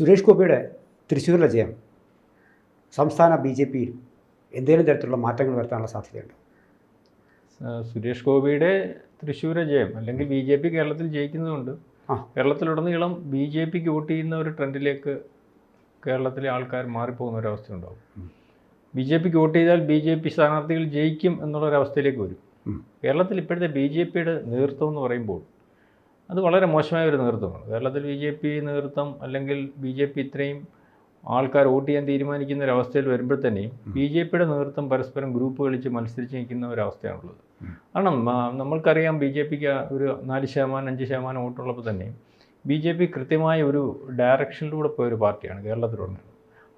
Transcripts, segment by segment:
സുരേഷ് ഗോപിയുടെ തൃശ്ശൂരിലെ ജയം സംസ്ഥാന ബി ജെ പിയിൽ എന്തെങ്കിലും തരത്തിലുള്ള മാറ്റങ്ങൾ വരുത്താനുള്ള സാധ്യതയുണ്ട്? സുരേഷ് ഗോപിയുടെ തൃശ്ശൂരെ ജയം അല്ലെങ്കിൽ ബി ജെ പി കേരളത്തിൽ ജയിക്കുന്നതുകൊണ്ട് കേരളത്തിലുടനീളം ബി ജെ പിക്ക് വോട്ട് ചെയ്യുന്ന ഒരു ട്രെൻഡിലേക്ക് കേരളത്തിലെ ആൾക്കാർ മാറിപ്പോകുന്ന ഒരവസ്ഥ ഉണ്ടാവും. ഉണ്ടാകും ബി ജെ പിക്ക് വോട്ട് ചെയ്താൽ ബി ജെ പി സ്ഥാനാർത്ഥികൾ ജയിക്കും എന്നുള്ളൊരവസ്ഥയിലേക്ക് വരും. കേരളത്തിൽ ഇപ്പോഴത്തെ ബി ജെ പിയുടെ നേതൃത്വം എന്ന് പറയുമ്പോൾ അത് വളരെ മോശമായ ഒരു നേതൃത്വമാണ്. കേരളത്തിൽ ബി ജെ പി നേതൃത്വം അല്ലെങ്കിൽ ബി ജെ പി ഇത്രയും ആൾക്കാർ വോട്ട് ചെയ്യാൻ തീരുമാനിക്കുന്ന ഒരു അവസ്ഥയിൽ വരുമ്പോൾ തന്നെയും ബി ജെ പിയുടെ നേതൃത്വം പരസ്പരം ഗ്രൂപ്പ് കളിച്ച് മത്സരിച്ച് നിൽക്കുന്ന ഒരവസ്ഥയാണുള്ളത്. കാരണം നമ്മൾക്കറിയാം ബി ജെ പിക്ക് ഒരു നാല് ശതമാനം അഞ്ച് ശതമാനം വോട്ടുള്ളപ്പോൾ തന്നെയും ബി ജെ പി കൃത്യമായ ഒരു ഡയറക്ഷനിലൂടെ പോയ ഒരു പാർട്ടിയാണ് കേരളത്തിലുള്ളത്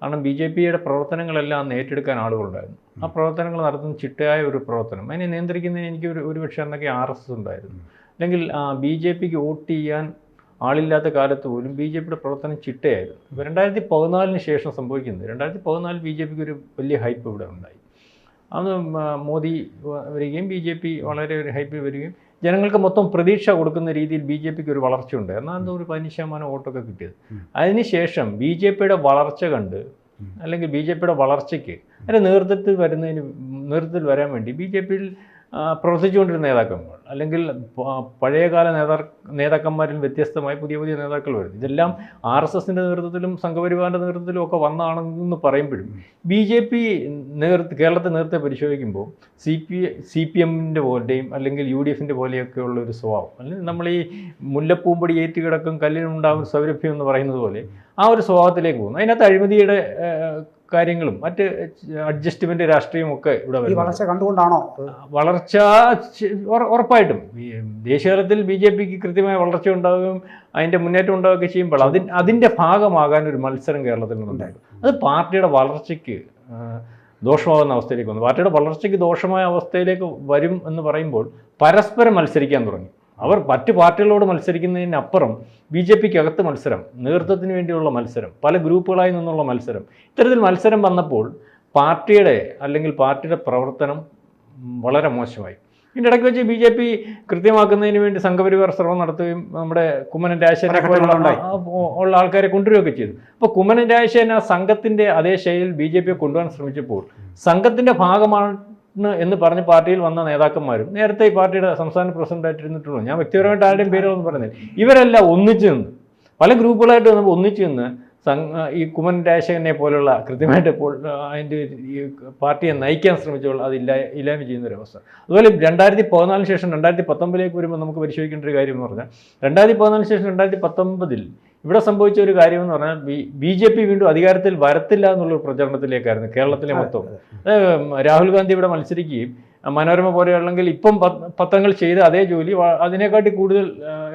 കാരണം ബി ജെ പിയുടെ പ്രവർത്തനങ്ങളെല്ലാം അന്ന് ഏറ്റെടുക്കാൻ ആളുകളുണ്ടായിരുന്നു. ആ പ്രവർത്തനങ്ങൾ നടത്തുന്ന ചിട്ടയായ ഒരു പ്രവർത്തനം. അതിനെ നിയന്ത്രിക്കുന്നതിന് എനിക്ക് ഒരു ഒരു പക്ഷേ അന്നൊക്കെ ആർ എസ് എസ് ഉണ്ടായിരുന്നു. അല്ലെങ്കിൽ ബി ജെ പിക്ക് വോട്ട് ചെയ്യാൻ ആളില്ലാത്ത കാലത്ത് പോലും ബി ജെ പിയുടെ പ്രവർത്തനം ചിട്ടയായിരുന്നു ഇപ്പോൾ രണ്ടായിരത്തി പതിനാലിന് ശേഷം സംഭവിക്കുന്നത് രണ്ടായിരത്തി പതിനാലിൽ ബി ജെ പിക്ക് ഒരു വലിയ ഹൈപ്പ് ഇവിടെ ഉണ്ടായി അന്ന് മോദി വരികയും ബി ജെ പി വളരെ ഒരു ഹൈപ്പിൽ വരികയും ജനങ്ങൾക്ക് മൊത്തം പ്രതീക്ഷ കൊടുക്കുന്ന രീതിയിൽ ബി ജെ പിക്ക് ഒരു വളർച്ചയുണ്ട് എന്നാൽ അന്ന് ഒരു പതിനഞ്ച് ശതമാനം വോട്ടൊക്കെ കിട്ടിയത്. അതിനുശേഷം ബി ജെ പിയുടെ വളർച്ച കണ്ട്. അല്ലെങ്കിൽ ബി ജെ പിയുടെ വളർച്ചയ്ക്ക് അതിന്റെ നേതൃത്വത്തിൽ വരുന്നതിന് നേതൃത്വത്തിൽ വരാൻ വേണ്ടി ബി ജെ പിയിൽ പ്രവർത്തിച്ചുകൊണ്ടിരുന്ന നേതാക്കന്മാർ. അല്ലെങ്കിൽ പഴയകാല നേതാ നേതാക്കന്മാരിൽ വ്യത്യസ്തമായി പുതിയ പുതിയ നേതാക്കൾ വരുന്നു. ഇതെല്ലാം ആർ എസ് എസിന്റെ നേതൃത്വത്തിലും സംഘപരിവാറിന്റെ നേതൃത്വത്തിലും ഒക്കെ വന്നാണെന്ന് പറയുമ്പോഴും ബി ജെ പി നേതൃത്വ കേരളത്തെ നേരത്തെ പരിശോധിക്കുമ്പോൾ സി പി സി പി എമ്മിന്റെ പോലെയും അല്ലെങ്കിൽ യു ഡി എഫിന്റെ പോലെയൊക്കെ ഉള്ള ഒരു സ്വഭാവം. അല്ലെങ്കിൽ നമ്മൾ ഈ മുല്ലപ്പൂമ്പടി ഏറ്റുകിടക്കും കല്ലിനുണ്ടാകും സൗരഭ്യം എന്ന് പറയുന്നത് പോലെ ആ ഒരു സ്വഭാവത്തിലേക്ക് പോകുന്നു. അതിനകത്ത് അഴിമതിയുടെ കാര്യങ്ങളും മറ്റ് അഡ്ജസ്റ്റ്മെന്റ് രാഷ്ട്രീയവും ഒക്കെ ഇവിടെ ഈ വളർച്ച കണ്ടുകൊണ്ടാണോ വളർച്ച ഉറപ്പായിട്ടും. ദേശീയതലത്തിൽ ബി ജെ പിക്ക് കൃത്യമായ വളർച്ച ഉണ്ടാവുകയും അതിന്റെ മുന്നേറ്റം ഉണ്ടാവുകയൊക്കെ ചെയ്യുമ്പോൾ അതിന് അതിന്റെ ഭാഗമാകാൻ ഒരു മത്സരം കേരളത്തിൽ നിന്നുണ്ടായി അത് പാർട്ടിയുടെ വളർച്ചയ്ക്ക് ദോഷമാകുന്ന അവസ്ഥയിലേക്ക് വന്നു. പാർട്ടിയുടെ വളർച്ചയ്ക്ക് ദോഷമായ അവസ്ഥയിലേക്ക് വരും എന്ന് പറയുമ്പോൾ പരസ്പരം മത്സരിക്കാൻ തുടങ്ങി. അവർ മറ്റ് പാർട്ടികളോട് മത്സരിക്കുന്നതിനപ്പുറം ബി ജെ പിക്ക് അകത്ത് മത്സരം നേതൃത്വത്തിന് വേണ്ടിയുള്ള മത്സരം പല ഗ്രൂപ്പുകളായി നിന്നുള്ള മത്സരം. ഇത്തരത്തിൽ മത്സരം വന്നപ്പോൾ പാർട്ടിയുടെ അല്ലെങ്കിൽ പാർട്ടിയുടെ പ്രവർത്തനം വളരെ മോശമായി. ഇതിന്റെ ഇടയ്ക്ക് വെച്ച് ബി ജെ പി കൃത്യമാക്കുന്നതിന് വേണ്ടി സംഘപരിവാർ ശ്രമം നടത്തുകയും നമ്മുടെ കുമ്മനൻ രാജശേഖരനെ പല പോലുള്ള ഉള്ള ആൾക്കാരെ കൊണ്ടുവരികയൊക്കെ ചെയ്തു. അപ്പോൾ കുമ്മനൻ രാജശേഖരൻ ആ സംഘത്തിന്റെ അതേ ശൈലിയിൽ ബി ജെ പിയെ കൊണ്ടുപോകാൻ ശ്രമിച്ചപ്പോൾ സംഘത്തിന്റെ ഭാഗമാണ് എന്ന് പറഞ്ഞ് പാർട്ടിയിൽ വന്ന നേതാക്കന്മാരും നേരത്തെ ഈ പാർട്ടിയുടെ സംസ്ഥാന പ്രസിഡന്റായിട്ടിരുന്നിട്ടുള്ളൂ. ഞാൻ വ്യക്തിപരമായിട്ട് ആരുടെയും പേരൊന്നും പറയുന്നില്ല. ഇവരെല്ലാം ഒന്നിച്ചു നിന്ന് പല ഗ്രൂപ്പുകളായിട്ട് വന്നപ്പോൾ ഒന്നിച്ചു നിന്ന് ഈ കുമൻ രാജശേഖരനെ പോലുള്ള കൃത്യമായിട്ട് ഇപ്പോൾ അതിന്റെ ഈ പാർട്ടിയെ നയിക്കാൻ ശ്രമിച്ചുള്ള അത് ഇല്ല ഇല്ലായ്മ ചെയ്യുന്ന ഒരു അവസ്ഥ. അതുപോലെ രണ്ടായിരത്തി പതിനാലിന് ശേഷം രണ്ടായിരത്തി പത്തൊമ്പതിലേക്ക് വരുമ്പോൾ നമുക്ക് പരിശോധിക്കേണ്ട ഒരു കാര്യം എന്ന് പറഞ്ഞാൽ രണ്ടായിരത്തി പതിനാലിന് ശേഷം രണ്ടായിരത്തി പത്തൊമ്പതിൽ ഇവിടെ സംഭവിച്ച ഒരു കാര്യം എന്ന് പറഞ്ഞാൽ ബി ബി ജെ പി വീണ്ടും അധികാരത്തിൽ വരത്തില്ല എന്നുള്ള ഒരു പ്രചരണത്തിലേക്കായിരുന്നു കേരളത്തിലെ മൊത്തം. രാഹുൽ ഗാന്ധി ഇവിടെ മത്സരിക്കുകയും മനോരമ പോലെയുള്ളെങ്കിൽ ഇപ്പം പത്രങ്ങൾ ചെയ്ത അതേ ജോലി അതിനെക്കാട്ടി കൂടുതൽ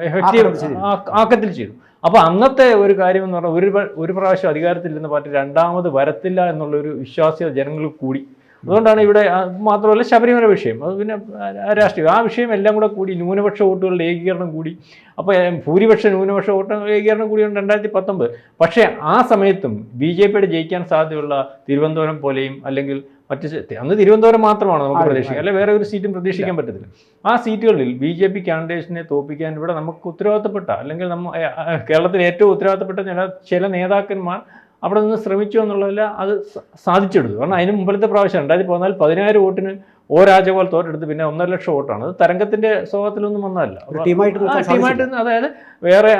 എഫക്റ്റീവ് ആക്കത്തിൽ ചെയ്തു. അപ്പൊ അപ്പോൾ അന്നത്തെ ഒരു കാര്യം എന്ന് പറഞ്ഞാൽ ഒരു ഒരു പ്രാവശ്യം അധികാരത്തിലിരുന്ന പാർട്ടി രണ്ടാമത് വരത്തില്ല എന്നുള്ളൊരു വിശ്വാസ്യത ജനങ്ങൾ കൂടി അതുകൊണ്ടാണ് ഇവിടെ മാത്രമല്ല ശബരിമല വിഷയം. അത് പിന്നെ രാഷ്ട്രീയം. ആ വിഷയം എല്ലാം കൂടെ കൂടി ന്യൂനപക്ഷ വോട്ടുകളുടെ ഏകീകരണം കൂടി. അപ്പോൾ ഭൂരിപക്ഷ ന്യൂനപക്ഷ വോട്ട് ഏകീകരണം കൂടിയുണ്ട് രണ്ടായിരത്തി പത്തൊമ്പത്. പക്ഷേ ആ സമയത്തും ബി ജെ പിയുടെ ജയിക്കാൻ സാധ്യതയുള്ള തിരുവനന്തപുരം പോലെയും അല്ലെങ്കിൽ മറ്റ് അന്ന് തിരുവനന്തപുരം മാത്രമാണ് നമുക്ക് പ്രതീക്ഷിക്കുക. പ്രതീക്ഷിക്കാം അല്ലെ വേറെ ഒരു സീറ്റും പ്രതീക്ഷിക്കാൻ പറ്റത്തില്ല. ആ സീറ്റുകളിൽ ബി ജെ പി കാൻഡിഡേറ്റ്സിനെ തോപ്പിക്കാൻ ഇവിടെ നമുക്ക് ഉത്തരവാദിത്തപ്പെട്ട അല്ലെങ്കിൽ നമ്മ കേരളത്തിൽ ഏറ്റവും ഉത്തരവാദിത്തപ്പെട്ട ചില ചില നേതാക്കന്മാർ അവിടെ നിന്ന് ശ്രമിച്ചു എന്നുള്ളതല്ല അത് സാധിച്ചെടുത്തു കാരണം അതിന് മുമ്പിലത്തെ പ്രാവശ്യം രണ്ടായിരത്തി പതിനാല് പതിനായിരം വോട്ടിന് ഓ രാജഗോപാൽ തോറ്റെടുത്ത് പിന്നെ ഒന്നര ലക്ഷം വോട്ടാണ്. അത് തരംഗത്തിന്റെ സ്വഭാവത്തിലൊന്നും വന്നതല്ല. ടീമായിട്ട് അതായത് വേറെ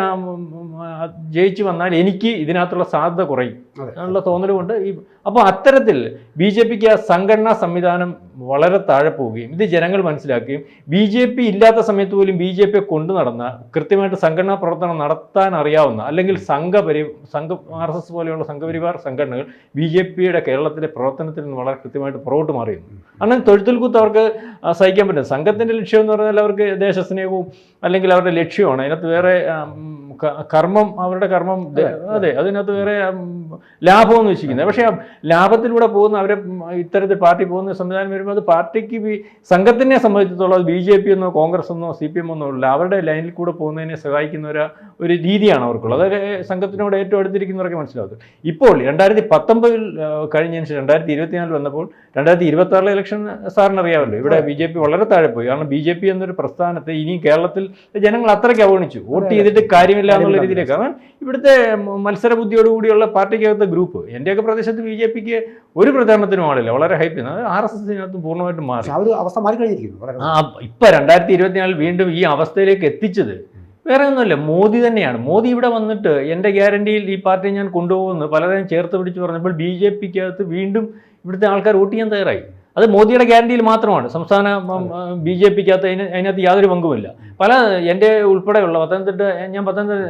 ജയിച്ചു വന്നാൽ എനിക്ക് ഇതിനകത്തുള്ള സാധ്യത കുറയും. എന്നുള്ള തോന്നലുകൊണ്ട് ഈ അപ്പോൾ അത്തരത്തിൽ ബി ജെ പിക്ക് ആ സംഘടനാ സംവിധാനം വളരെ താഴെ പോവുകയും ഇത് ജനങ്ങൾ മനസ്സിലാക്കുകയും ബി ജെ പി ഇല്ലാത്ത സമയത്ത് പോലും ബി ജെ പിയെ കൊണ്ടു നടന്ന കൃത്യമായിട്ട് സംഘടനാ പ്രവർത്തനം നടത്താൻ അറിയാവുന്ന അല്ലെങ്കിൽ സംഘപരി സംഘ ആർ എസ് എസ് പോലെയുള്ള സംഘപരിവാർ സംഘടനകൾ ബി ജെ പിയുടെ കേരളത്തിലെ പ്രവർത്തനത്തിൽ നിന്ന് വളരെ കൃത്യമായിട്ട് പുറകോട്ട് മാറിയിരുന്നു. അങ്ങനെ തൊഴുത്തിൽ കുത്ത് അവർക്ക് സഹിക്കാൻ പറ്റും സംഘത്തിന്റെ ലക്ഷ്യം എന്ന് പറഞ്ഞാൽ അവർക്ക് ദേശസ്നേഹവും അല്ലെങ്കിൽ അവരുടെ ലക്ഷ്യമാണ്. അതിനകത്ത് വേറെ കർമ്മം അവരുടെ കർമ്മം അതെ അതിനകത്ത് വേറെ ലാഭമൊന്നും വെച്ചിരിക്കുന്നത്. പക്ഷേ ലാഭത്തിലൂടെ പോകുന്ന അവരെ ഇത്തരത്തിൽ പാർട്ടി പോകുന്ന സംവിധാനം വരുമ്പോൾ അത് പാർട്ടിക്ക് സംഘത്തിനെ സംബന്ധിച്ചിടത്തോളം അത് ബി ജെ പി എന്നോ കോൺഗ്രസ് എന്നോ സി പി എം എന്നോ ഉള്ള അവരുടെ ലൈനിൽ കൂടെ പോകുന്നതിനെ സഹായിക്കുന്ന ഒരു ഒരു രീതിയാണ് അവർക്കുള്ളത്. അതായത് സംഘത്തിനോട് ഏറ്റവും അടുത്തിരിക്കുന്നവരൊക്കെ മനസ്സിലാവും ഇപ്പോൾ രണ്ടായിരത്തി പത്തൊമ്പതിൽ കഴിഞ്ഞതിന് ശേഷം രണ്ടായിരത്തി ഇരുപത്തിനാലിൽ വന്നപ്പോൾ രണ്ടായിരത്തി ഇരുപത്തി ആറിലെ ഇലക്ഷൻ സാറിന് അറിയാമല്ലോ. ഇവിടെ ബി ജെ പി വളരെ താഴെ പോയി. കാരണം ബി ജെ പി എന്നൊരു പ്രസ്ഥാനത്തെ ഇനിയും കേരളത്തിൽ ജനങ്ങൾ അത്രയ്ക്ക് അവഗണിച്ചു. വോട്ട് ചെയ്തിട്ട് കാര്യമില്ല എന്നുള്ള രീതിയിലേക്ക്. കാരണം ഇവിടുത്തെ മത്സരബുദ്ധിയോട് മത്സര ബുദ്ധിയോടുകൂടിയുള്ള പാർട്ടിക്കകത്തെ ഗ്രൂപ്പ്. എന്റെയൊക്കെ പ്രദേശത്ത് ബി ജെ പിക്ക് ഒരു പ്രചാരണത്തിനും ആളില്ല. വളരെ ഹൈപ്പ് ചെയ്യുന്നത് ആർ എസ് എസിനകത്തും പൂർണമായിട്ടും മാറി. അവസ്ഥ മാറി കഴിഞ്ഞിരിക്കുന്നു ഇപ്പൊ രണ്ടായിരത്തി ഇരുപത്തിനാലിൽ വീണ്ടും ഈ അവസ്ഥയിലേക്ക് എത്തിച്ചത് വേറെ ഒന്നുമല്ല മോദി തന്നെയാണ്. മോദി ഇവിടെ വന്നിട്ട് എന്റെ ഗ്യാരണ്ടിയിൽ ഈ പാർട്ടി ഞാൻ കൊണ്ടുപോകുമെന്ന് പലരെയും ചേർത്ത് പിടിച്ച് പറഞ്ഞപ്പോൾ ബി ജെ പിക്കകത്ത് വീണ്ടും ഇവിടുത്തെ ആൾക്കാർ വോട്ട് ചെയ്യാൻ തയ്യാറായി. അത് മോദിയുടെ ഗ്യാരണ്ടിയിൽ മാത്രമാണ്. സംസ്ഥാന ബി ജെ പിക്കകത്ത് അതിന് അതിനകത്ത് യാതൊരു പങ്കുമില്ല. പല എന്റെ ഉൾപ്പെടെയുള്ള പത്തനംതിട്ട ഞാൻ പത്തനംതിട്ട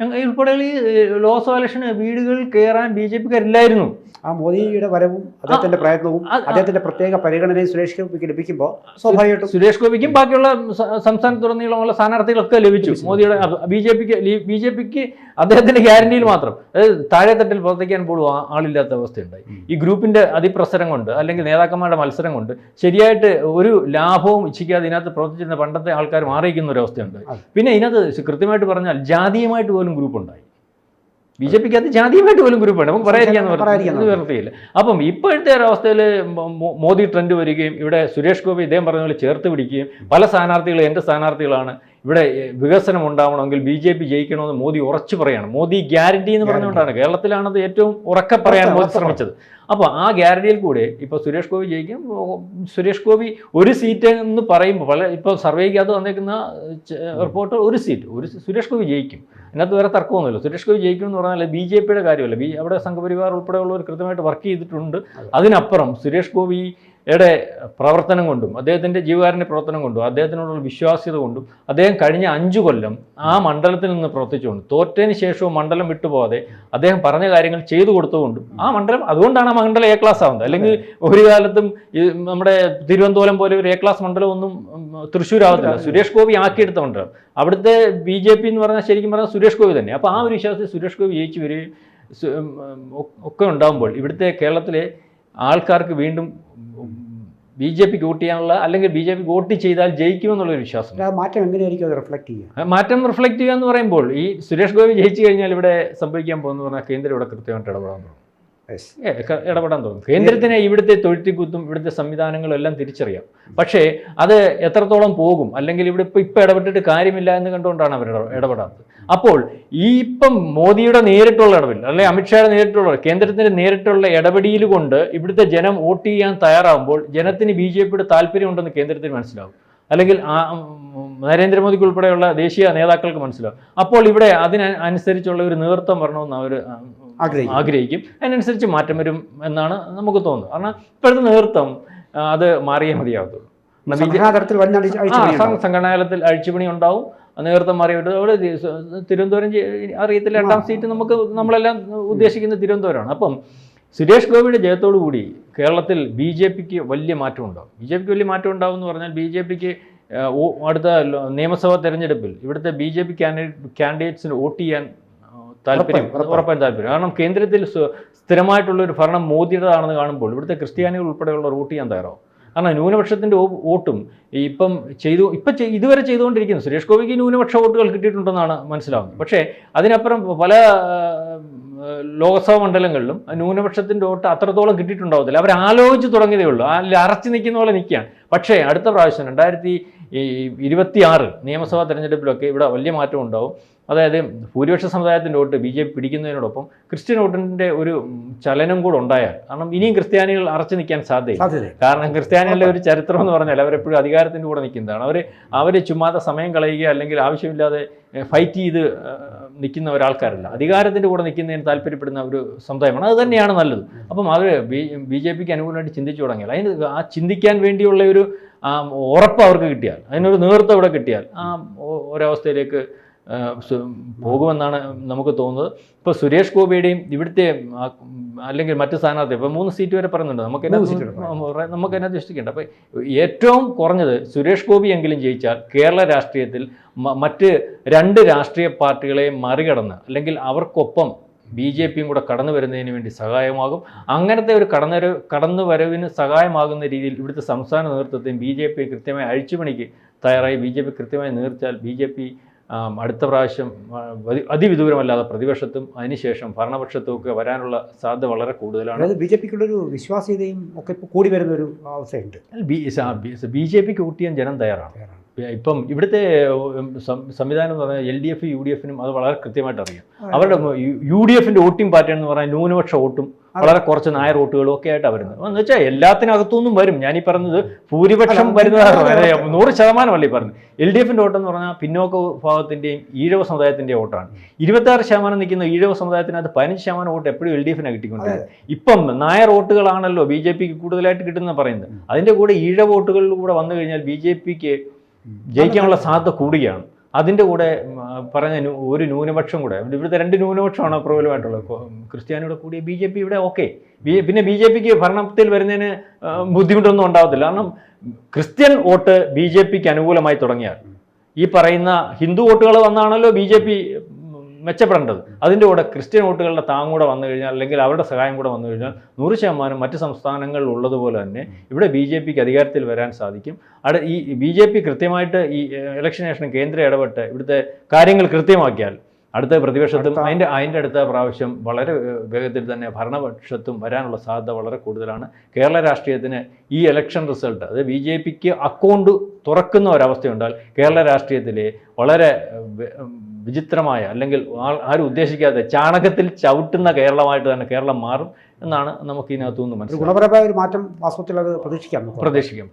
ഞങ്ങൾ ഉൾപ്പെടെയുള്ള ഈ ലോക്സഭ ഇലക്ഷന് വീടുകളിൽ കയറാൻ ബി ജെ പിക്കാരില്ലായിരുന്നു ആ മോദിയുടെ വരവും അദ്ദേഹത്തിന്റെ പ്രയത്നവും അദ്ദേഹത്തിന്റെ പ്രത്യേക പരിഗണനയും സുരേഷ് ഗോപിക്ക് ലഭിക്കുമ്പോൾ സ്വാഭാവികമായിട്ടും സുരേഷ് ഗോപിക്കും ബാക്കിയുള്ള സംസ്ഥാനത്തുടനീളമുള്ള സ്ഥാനാർത്ഥികളൊക്കെ ലഭിച്ചു. മോദിയുടെ ബി ജെ പിക്ക് ബി ജെ പിക്ക് അദ്ദേഹത്തിന്റെ ഗ്യാരണ്ടിയിൽ മാത്രം. അതായത് താഴെത്തട്ടിൽ പ്രവർത്തിക്കാൻ പോലും ആളില്ലാത്ത അവസ്ഥയുണ്ടായി. ഈ ഗ്രൂപ്പിന്റെ അതിപ്രസരം കൊണ്ട് അല്ലെങ്കിൽ നേതാക്കന്മാരുടെ മത്സരം കൊണ്ട് ശരിയായിട്ട് ഒരു ലാഭവും ഇച്ഛിക്കാതെ ഇതിനകത്ത് പ്രവർത്തിച്ചിരുന്ന പണ്ടത്തെ ആൾക്കാർ മാറിയിരിക്കുന്ന ഒരു അവസ്ഥയുണ്ട്. പിന്നെ ഇതിനകത്ത് കൃത്യമായിട്ട് പറഞ്ഞാൽ ജാതീയമായിട്ട് പോലും ഗ്രൂപ്പ് ഉണ്ടായി ബി ജെ പിക്ക് അത് ജാതീയമായിട്ട് പോലും ഗ്രൂപ്പാണ് ഉണ്ട് നമുക്ക് പറയാതിരിക്കാന്ന് നിവർത്തിയില്ല അപ്പം ഇപ്പോഴത്തെ ഒരവസ്ഥയിൽ മോദി ട്രെൻഡ് വരികയും ഇവിടെ സുരേഷ് ഗോപി ഇദ്ദേഹം പറഞ്ഞ പോലെ ചേർത്ത് പിടിക്കുകയും പല സ്ഥാനാർത്ഥികൾ എന്റെ സ്ഥാനാർത്ഥികളാണ് ഇവിടെ വികസനം ഉണ്ടാവണമെങ്കിൽ ബി ജെ പി ജയിക്കണമെന്ന് മോദി ഉറച്ചു പറയാണ്. മോദി ഗ്യാരണ്ടി എന്ന് പറഞ്ഞുകൊണ്ടാണ്. കേരളത്തിലാണത് ഏറ്റവും ഉറക്കെ പറയാൻ മോദി ശ്രമിച്ചത്. അപ്പോൾ ആ ഗ്യാരണ്ടിയിൽ കൂടെ ഇപ്പോൾ സുരേഷ് ഗോപി ജയിക്കും. സുരേഷ് ഗോപി ഒരു സീറ്റ് എന്ന് പറയുമ്പോൾ പല ഇപ്പോൾ സർവേക്കകത്ത് വന്നേക്കുന്ന റിപ്പോർട്ട് ഒരു സീറ്റ്. ഒരു സുരേഷ് ഗോപി ജയിക്കും. അതിനകത്ത് വേറെ തർക്കമൊന്നുമില്ല. സുരേഷ് ഗോപി ജയിക്കും എന്ന് പറഞ്ഞാൽ ബി ജെ പിയുടെ കാര്യമല്ല. ബി അവിടെ സംഘപരിവാർ ഉൾപ്പെടെയുള്ളവർ കൃത്യമായിട്ട് വർക്ക് ചെയ്തിട്ടുണ്ട്. അതിനപ്പുറം സുരേഷ് ഗോപിയുടെ പ്രവർത്തനം കൊണ്ടും അദ്ദേഹത്തിന്റെ ജീവകാരന്റെ പ്രവർത്തനം കൊണ്ടും അദ്ദേഹത്തിനോടുള്ള വിശ്വാസ്യത കൊണ്ടും അദ്ദേഹം കഴിഞ്ഞ അഞ്ച് കൊല്ലം ആ മണ്ഡലത്തിൽ നിന്ന് പ്രവർത്തിച്ചുകൊണ്ട് തോറ്റതിന് ശേഷവും മണ്ഡലം വിട്ടുപോകാതെ അദ്ദേഹം പറഞ്ഞ കാര്യങ്ങൾ ചെയ്തു കൊടുത്തുകൊണ്ടും ആ മണ്ഡലം അതുകൊണ്ടാണ് ആ മണ്ഡലം എ ക്ലാസ് ആവുന്നത്. അല്ലെങ്കിൽ ഒരു കാലത്തും നമ്മുടെ തിരുവനന്തപുരം പോലെ ഒരു എ ക്ലാസ് മണ്ഡലം ഒന്നും ആവത്തില്ല സുരേഷ് ഗോപി ആക്കിയെടുത്ത മണ്ഡലം. അവിടുത്തെ ബി ജെ പി എന്ന് പറഞ്ഞാൽ ശരിക്കും പറഞ്ഞാൽ സുരേഷ് ഗോപി തന്നെ. അപ്പോൾ ആ ഒരു വിശ്വാസത്തിൽ സുരേഷ് ഗോപി ജയിച്ചു വരികയും ഒക്കെ ഉണ്ടാകുമ്പോൾ ഇവിടുത്തെ കേരളത്തിലെ ആൾക്കാർക്ക് വീണ്ടും ബി ജെ പിക്ക് വോട്ട് ചെയ്യാനുള്ള അല്ലെങ്കിൽ ബി ജെ പി വോട്ട് ചെയ്താൽ ജയിക്കുമെന്നുള്ളൊരു വിശ്വാസം ആ മാറ്റം എങ്ങനെയായിരിക്കും അത് റിഫ്ലക്ട് ചെയ്യുക? മാറ്റം റിഫ്ലക്ട് ചെയ്യുക എന്ന് പറയുമ്പോൾ ഈ സുരേഷ് ഗോപി ജയിച്ചു കഴിഞ്ഞാൽ ഇവിടെ സംഭവിക്കാൻ പോകുന്നു പറഞ്ഞാൽ കേന്ദ്രം ഇവിടെ കൃത്യമായിട്ട് ഇടപെടാൻ തുടങ്ങും. ഇടപെടാൻ തോന്നും. കേന്ദ്രത്തിന് ഇവിടുത്തെ തൊഴുത്തിക്കുത്തും ഇവിടുത്തെ സംവിധാനങ്ങളും എല്ലാം തിരിച്ചറിയാം. പക്ഷേ അത് എത്രത്തോളം പോകും? അല്ലെങ്കിൽ ഇവിടെ ഇപ്പം ഇപ്പം ഇടപെട്ടിട്ട് കാര്യമില്ല എന്ന് കണ്ടുകൊണ്ടാണ് അവർ ഇട- ഇടപെടാത്തത്. അപ്പോൾ ഈ ഇപ്പം മോദിയുടെ നേരിട്ടുള്ള ഇടപെടൽ അല്ലെങ്കിൽ അമിത്ഷായുടെ നേരിട്ടുള്ള കേന്ദ്രത്തിന്റെ നേരിട്ടുള്ള ഇടപെടിയിൽ കൊണ്ട് ഇവിടുത്തെ ജനം വോട്ട് ചെയ്യാൻ തയ്യാറാകുമ്പോൾ ജനത്തിന് ബി ജെ പിയുടെ താല്പര്യമുണ്ടെന്ന് കേന്ദ്രത്തിന് മനസ്സിലാവും. അല്ലെങ്കിൽ നരേന്ദ്രമോദിക്ക് ഉൾപ്പെടെയുള്ള ദേശീയ നേതാക്കൾക്ക് മനസ്സിലാവും. അപ്പോൾ ഇവിടെ അതിനനുസരിച്ചുള്ള ഒരു നേതൃത്വം വരണമെന്ന് അവർ ആഗ്രഹിക്കും. അതിനനുസരിച്ച് മാറ്റം വരും എന്നാണ് നമുക്ക് തോന്നുന്നത്. കാരണം ഇപ്പോഴത്തെ നേതൃത്വം അത് മാറിയേ മതിയാകത്തുള്ളൂ സംഘടനാകാലത്തിൽ അഴിച്ചുപണി ഉണ്ടാവും നേതൃത്വം മാറിയിട്ട് അവിടെ തിരുവനന്തപുരം അറിയത്തില്ല എട്ടാം സീറ്റ് നമുക്ക് നമ്മളെല്ലാം ഉദ്ദേശിക്കുന്നത് തിരുവനന്തപുരമാണ്. അപ്പം സുരേഷ് ഗോപിയുടെ ജയത്തോടു കൂടി കേരളത്തിൽ ബി ജെ പിക്ക് വലിയ മാറ്റം ഉണ്ടാവും ബി ജെ പിക്ക് വലിയ മാറ്റം ഉണ്ടാവും എന്ന് പറഞ്ഞാൽ ബി ജെ പിക്ക് അടുത്ത നിയമസഭാ തെരഞ്ഞെടുപ്പിൽ ഇവിടുത്തെ ബി ജെ പി കാൻഡിഡേറ്റ് കാൻഡിഡേറ്റ്സിന് വോട്ട് ചെയ്യാൻ താല്പര്യം ഉറപ്പായും, താല്പര്യം. കാരണം കേന്ദ്രത്തിൽ സ്ഥിരമായിട്ടുള്ള ഒരു ഭരണം മോദിയുടേതാണെന്ന് കാണുമ്പോൾ ഇവിടുത്തെ ക്രിസ്ത്യാനികൾ ഉൾപ്പെടെയുള്ള വോട്ട് ചെയ്യാൻ തയ്യാറാവും. കാരണം ന്യൂനപക്ഷത്തിന്റെ വോട്ടും ഇപ്പം ചെയ്തു ഇപ്പം ഇതുവരെ ചെയ്തുകൊണ്ടിരിക്കുന്നു. സുരേഷ് ഗോപിക്ക് ന്യൂനപക്ഷ വോട്ടുകൾ കിട്ടിയിട്ടുണ്ടെന്നാണ് മനസ്സിലാവുന്നത്. പക്ഷേ അതിനപ്പുറം പല ലോക്സഭാ മണ്ഡലങ്ങളിലും ന്യൂനപക്ഷത്തിന്റെ വോട്ട് അത്രത്തോളം കിട്ടിയിട്ടുണ്ടാവത്തില്ല. അവർ ആലോചിച്ച് തുടങ്ങിയതേ ഉള്ളൂ. അല്ല അറച്ചു നിൽക്കുന്ന പോലെ നിൽക്കുകയാണ്. പക്ഷേ അടുത്ത പ്രാവശ്യം രണ്ടായിരത്തി ഇരുപത്തി ആറ് നിയമസഭാ തെരഞ്ഞെടുപ്പിലൊക്കെ ഇവിടെ വലിയ മാറ്റം ഉണ്ടാവും. അതായത് ഭൂരിപക്ഷ സമുദായത്തിന്റെ വോട്ട് ബി ജെ പി പിടിക്കുന്നതിനോടൊപ്പം ക്രിസ്ത്യൻ വോട്ടിന്റെ ഒരു ചലനം കൂടെ ഉണ്ടായാൽ കാരണം ഇനിയും ക്രിസ്ത്യാനികൾ അറച്ചു നിൽക്കാൻ സാധ്യത കാരണം ക്രിസ്ത്യാനികളുടെ ഒരു ചരിത്രം എന്ന് പറഞ്ഞാൽ അവരെപ്പോഴും അധികാരത്തിന്റെ കൂടെ നിൽക്കുന്നതാണ്. അവർ അവർ ചുമ്മാതെ സമയം കളയുക അല്ലെങ്കിൽ ആവശ്യമില്ലാതെ ഫൈറ്റ് ചെയ്ത് നിൽക്കുന്ന ഒരാൾക്കാരല്ല. അധികാരത്തിന്റെ കൂടെ നിൽക്കുന്നതിന് താല്പര്യപ്പെടുന്ന ഒരു സമുദായമാണ്. അത് തന്നെയാണ് നല്ലത്. അപ്പം അവർ ബി ബി ജെ പിക്ക് അനുകൂലമായിട്ട് ചിന്തിച്ചു തുടങ്ങിയാൽ അതിന് ആ ചിന്തിക്കാൻ വേണ്ടിയുള്ള ഒരു ആ, ഉറപ്പ് അവർക്ക് കിട്ടിയാൽ അതിനൊരു നേതൃത്വം ഇവിടെ കിട്ടിയാൽ ആ ഒരവസ്ഥയിലേക്ക് പോകുമെന്നാണ് നമുക്ക് തോന്നുന്നത്. ഇപ്പോൾ സുരേഷ് ഗോപിയുടെയും ഇവിടുത്തെ അല്ലെങ്കിൽ മറ്റു സ്ഥാനാർത്ഥി ഇപ്പോൾ മൂന്ന് സീറ്റ് വരെ പറയുന്നുണ്ട്. നമുക്ക് നമുക്ക് അതിനകത്ത് വിശ്വസിക്കേണ്ട. അപ്പോൾ ഏറ്റവും കുറഞ്ഞത് സുരേഷ് ഗോപി എങ്കിലും ജയിച്ചാൽ കേരള രാഷ്ട്രീയത്തിൽ മറ്റ് രണ്ട് രാഷ്ട്രീയ പാർട്ടികളെ മറികടന്ന് അല്ലെങ്കിൽ അവർക്കൊപ്പം ബി ജെ പിയും കൂടെ കടന്നു വരുന്നതിന് വേണ്ടി സഹായമാകും. അങ്ങനത്തെ ഒരു കടന്നൊരു കടന്നു വരവിന് സഹായമാകുന്ന രീതിയിൽ ഇവിടുത്തെ സംസ്ഥാന നേതൃത്വത്തെയും ബി ജെ പി കൃത്യമായി അഴിച്ചുപണിക്ക് തയ്യാറായി. ബി ജെ പി കൃത്യമായി നേർച്ചാൽ ബി ജെ പി അടുത്ത പ്രാവശ്യം അതിവിദൂരമല്ലാതെ പ്രതിപക്ഷത്തും അതിനുശേഷം ഭരണപക്ഷത്തും ഒക്കെ വരാനുള്ള സാധ്യത വളരെ കൂടുതലാണ്. അതായത് ബി ജെ പിക്കുള്ളൊരു വിശ്വാസ്യതയും ഒക്കെ ഇപ്പോൾ കൂടി വരുന്ന ഒരു അവസ്ഥയുണ്ട്. ബി ബി ജെ പിക്ക് കൂട്ടിയാൻ ജനം തയ്യാറാണ്. ഇപ്പം ഇവിടുത്തെ സംവിധാനം എന്ന് പറഞ്ഞാൽ L D F U D എഫിനും അത് വളരെ കൃത്യമായിട്ട് അറിയാം. അവരുടെ യു ഡി എഫിന്റെ വോട്ടിംഗ് പാറ്റേൺ എന്ന് പറഞ്ഞാൽ ന്യൂനപക്ഷ വോട്ടും വളരെ കുറച്ച് നായർ വോട്ടുകളും ഒക്കെ ആയിട്ടാണ് വരുന്നത്. എന്ന് വെച്ചാൽ എല്ലാത്തിനകത്തുനിന്നും വരും. ഞാൻ ഈ പറഞ്ഞത് ഭൂരിപക്ഷം വരുന്നതാണ്. നൂറ് ശതമാനമല്ലേ ഈ പറഞ്ഞത്. എൽ ഡി എഫിന്റെ വോട്ടെന്ന് പറഞ്ഞാൽ പിന്നോക്ക വിഭാഗത്തിന്റെയും ഈഴവ സമുദായത്തിന്റെയും വോട്ടാണ്. ഇരുപത്തി ആറ് ശതമാനം നിൽക്കുന്ന ഈഴവ സമുദായത്തിനകത്ത് പതിനഞ്ച് ശതമാനം വോട്ട് എപ്പോഴും എൽ ഡി എഫിനെ കിട്ടിക്കൊണ്ടിരുന്നത്. ഇപ്പം നായർ വോട്ടുകളാണല്ലോ ബി ജെ പിക്ക് കൂടുതലായിട്ട് കിട്ടുന്ന പറയുന്നത്. അതിന്റെ കൂടെ ഈഴ വോട്ടുകളിൽ കൂടെ വന്നു കഴിഞ്ഞാൽ ബി ജെ പിക്ക് ജയിക്കാനുള്ള സാധ്യത കൂടുകയാണ്. അതിന്റെ കൂടെ പറഞ്ഞ ഒരു ന്യൂനപക്ഷം കൂടെ ഇവിടുത്തെ രണ്ട് ന്യൂനപക്ഷമാണ് പ്രബലമായിട്ടുള്ളത്. ക്രിസ്ത്യാനിയുടെ കൂടി ബി ജെ പി ഇവിടെ ഓക്കെ. പിന്നെ ബി ജെ പിക്ക് ഭരണത്തിൽ വരുന്നതിന് ബുദ്ധിമുട്ടൊന്നും ഉണ്ടാവത്തില്ല. കാരണം ക്രിസ്ത്യൻ വോട്ട് ബി ജെ പിക്ക് അനുകൂലമായി തുടങ്ങിയാൽ ഈ പറയുന്ന ഹിന്ദു വോട്ടുകൾ വന്നാണല്ലോ ബി ജെ പി മെച്ചപ്പെടേണ്ടത്. അതിന്റെ കൂടെ ക്രിസ്ത്യൻ വോട്ടുകളുടെ താങ് കൂടെ വന്നു കഴിഞ്ഞാൽ അല്ലെങ്കിൽ അവരുടെ സഹായം കൂടെ വന്നു കഴിഞ്ഞാൽ നൂറ് ശതമാനം മറ്റ് സംസ്ഥാനങ്ങളിൽ ഉള്ളതുപോലെ തന്നെ ഇവിടെ ബി ജെ പിക്ക് അധികാരത്തിൽ വരാൻ സാധിക്കും. അവിടെ ഈ ബി ജെ പി കൃത്യമായിട്ട് ഈ ഇലക്ഷൻ കേന്ദ്ര ഇടപെട്ട് ഇവിടുത്തെ കാര്യങ്ങൾ കൃത്യമാക്കിയാൽ അടുത്ത പ്രതിപക്ഷത്തും അതിന്റെ അതിന്റെ അടുത്ത പ്രാവശ്യം വളരെ വേഗത്തിൽ തന്നെ ഭരണപക്ഷത്തും വരാനുള്ള സാധ്യത വളരെ കൂടുതലാണ്. കേരള രാഷ്ട്രീയത്തിന് ഈ ഇലക്ഷൻ റിസൾട്ട് അത് ബി ജെ പിക്ക് അക്കൗണ്ട് തുറക്കുന്ന ഒരവസ്ഥയുണ്ടാൽ കേരള രാഷ്ട്രീയത്തിലെ വളരെ വിചിത്രമായ അല്ലെങ്കിൽ ആരും ഉദ്ദേശിക്കാതെ ചാണകത്തിൽ ചവിട്ടുന്ന കേരളമായിട്ട് തന്നെ കേരളം മാറും എന്നാണ് നമുക്ക് ഇതിനകത്തുനിന്ന് മനസ്സിലാക്കുന്നത് ഗുണപരമായ ഒരു മാറ്റം വാസ്തവത്തിൽ അത് പ്രതീക്ഷിക്കാം. പ്രതീക്ഷിക്കാം